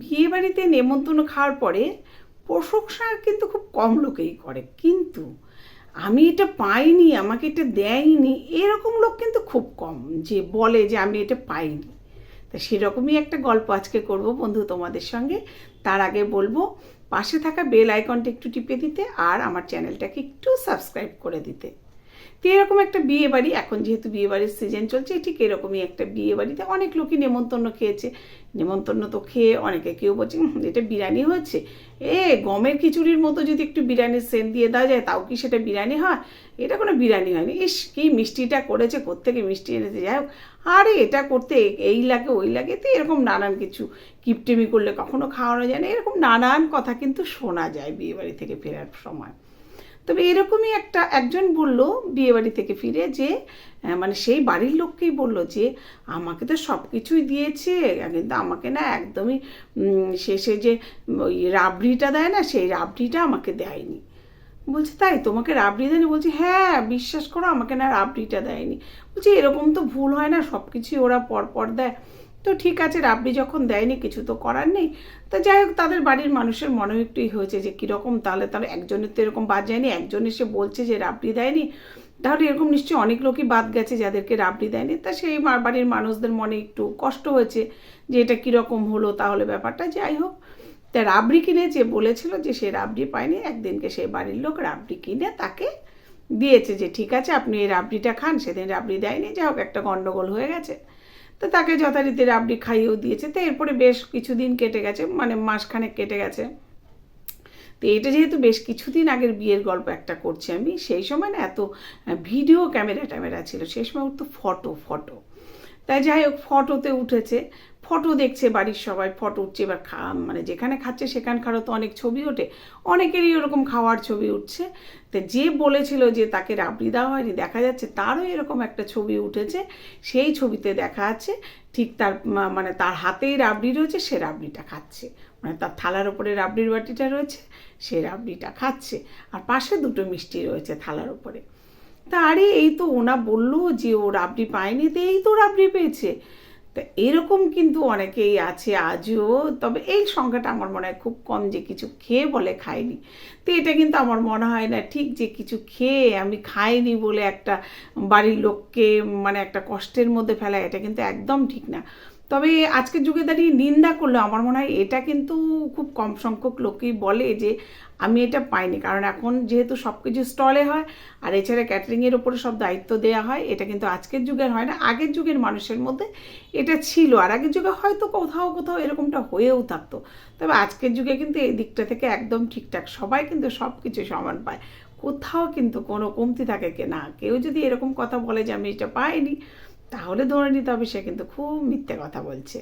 বিয়ে বাড়িতে নেমন্তন্ন খাওয়ার পরে প্রশংসা কিন্তু খুব কম লোকেই করে। কিন্তু আমি এটা পাইনি, আমাকে এটা দেয়নি, এরকম লোক কিন্তু খুব কম যে বলে যে আমি এটা পাইনি। তা সেরকমই একটা গল্প আজকে করব বন্ধু তোমাদের সঙ্গে। তার আগে বলব, পাশে থাকা বেল আইকনটা একটু টিপে দিতে আর আমার চ্যানেলটাকে একটু সাবস্ক্রাইব করে দিতে। তো এরকম একটা বিয়ে বাড়ি, এখন যেহেতু বিয়ে বাড়ির সিজন চলছে ঠিক এরকমই একটা বিয়ে বাড়িতে অনেক লোকই নেমন্তন্ন খেয়েছে। নেমন্তন্ন তো খেয়ে অনেকে কেউ বলছে এটা বিরিয়ানি হচ্ছে এ, গমের খিচুড়ির মতো যদি একটু বিরিয়ানির সেন্ট দিয়ে দেওয়া যায়, তাও কি সেটা বিরিয়ানি হয়? এটা কোনো বিরিয়ানি হয়নি। ইস, কি মিষ্টিটা করেছে, কোত্থেকে মিষ্টি এনেছে? যাই হোক, আরে এটা করতে এই লাগে, ওই লাগে, তো এরকম নানান কিছু কিপটেমি করলে কখনো খাওয়ানো যায় না। এরকম নানান কথা কিন্তু শোনা যায় বিয়ে বাড়ি থেকে ফেরার সময়। তবে এরকমই একটা একজন বলল বিয়েবাড়ি থেকে ফিরে যে মানে সেই বাড়ির লোককেই বলল যে, আমাকে তো সব কিছুই দিয়েছে কিন্তু আমাকে না একদমই শেষে যে, ওই রাবড়িটা দেয় না, সেই রাবড়িটা আমাকে দেয়নি। বলছে, তাই তোমাকে রাবড়ি দেয়নি? বলছি হ্যাঁ বিশ্বাস করো আমাকে না রাবড়িটা দেয়নি। বলছি, এরকম তো ভুল হয় না সব কিছুই ওরা পরপর দেয়। তো ঠিক আছে রাবড়ি যখন দেয়নি কিছু তো করার নেই। তা যাই হোক, তাদের বাড়ির মানুষের মনে একটুই হয়েছে যে কীরকম, তাহলে তাহলে একজনের তো এরকম বাদ যায়নি, একজন এসে বলছে যে রাবড়ি দেয়নি। তাহলে এরকম নিশ্চয়ই অনেক লোকই বাদ গেছে যাদেরকে রাবড়ি দেয়নি। তা সেই বাড়ির মানুষদের মনে একটু কষ্ট হয়েছে যে এটা কীরকম হলো তাহলে ব্যাপারটা, যাই হোক। তা রাবড়ি কিনে যে বলেছিল যে সে রাবড়ি পায়নি, একদিনকে সেই বাড়ির লোক রাবড়ি কিনে তাকে দিয়েছে যে, ঠিক আছে, আপনি এই রাবড়িটা খান, সেদিন রাবড়ি দেয়নি, যাই হোক, একটা গন্ডগোল হয়ে গেছে। তো তাকে যথারীতি রাবড়ি খাইয়েও দিয়েছে। তো এরপরে বেশ কিছুদিন কেটে গেছে মানে মাসখানেক কেটে গেছে। তো এটা যেহেতু বেশ কিছুদিন আগের বিয়ের গল্প একটা করছি আমি, সেই সময় না এত ভিডিও ক্যামেরা ট্যামেরা ছিল, সেই সময় তো ফটো ফটো। তাই যাই হোক, ফটোতে উঠেছে। ফটো দেখছে বাড়ির সবাই, ফটো উঠছে। এবার খা মানে যেখানে খাচ্ছে সেখানকারও তো অনেক ছবি ওঠে। অনেকেরই ওরকম খাওয়ার ছবি উঠছে। তো যে বলেছিল যে তাকে রাবড়ি দেওয়া হয়নি, দেখা যাচ্ছে তারও এরকম একটা ছবি উঠেছে। সেই ছবিতে দেখা আছে ঠিক তার মানে তার হাতেই রাবড়ি রয়েছে, সে রাবড়িটা খাচ্ছে। মানে তার থালার ওপরে রাবড়ির বাটিটা রয়েছে, সে রাবড়িটা খাচ্ছে। আর পাশে দুটো মিষ্টি রয়েছে থালার ওপরে। তা আরে, এই তো ওনা বলল যে ও রাবড়ি পায়নি, তো এই তো রাবড়ি পেয়েছে। তা এরকম কিন্তু অনেকেই আছে আজও, তবে এই সংখ্যাটা আমার মনে হয় খুব কম যে কিছু খেয়ে বলে খায়নি। তো এটা কিন্তু আমার মনে হয় না ঠিক যে কিছু খেয়ে আমি খাইনি বলে একটা বাড়ির লোককে মানে একটা কষ্টের মধ্যে ফেলা এটা কিন্তু একদম ঠিক না। তবে আজকের যুগে দাঁড়িয়ে নিন্দা করলে আমার মনে হয় এটা কিন্তু খুব কম সংখ্যক লোকই বলে যে আমি এটা পাইনি। কারণ এখন যেহেতু সব কিছু স্টলে হয়, আর এছাড়া ক্যাটারিংয়ের ওপরে সব দায়িত্ব দেওয়া হয়, এটা কিন্তু আজকের যুগের হয় না, আগের যুগের মানুষের মধ্যে এটা ছিল। আর আগের যুগে হয়তো কোথাও কোথাও এরকমটা হয়েও থাকতো। তবে আজকের যুগে কিন্তু এই দিকটা থেকে একদম ঠিকঠাক সবাই কিন্তু সব কিছু সমান পায়। কোথাও কিন্তু কোনো কমতি থাকে কি না? কেউ যদি এরকম কথা বলে যে আমি এটা পাইনি তাহলে ধরে নিতে হবে সে কিন্তু খুব মিথ্যে কথা বলছে।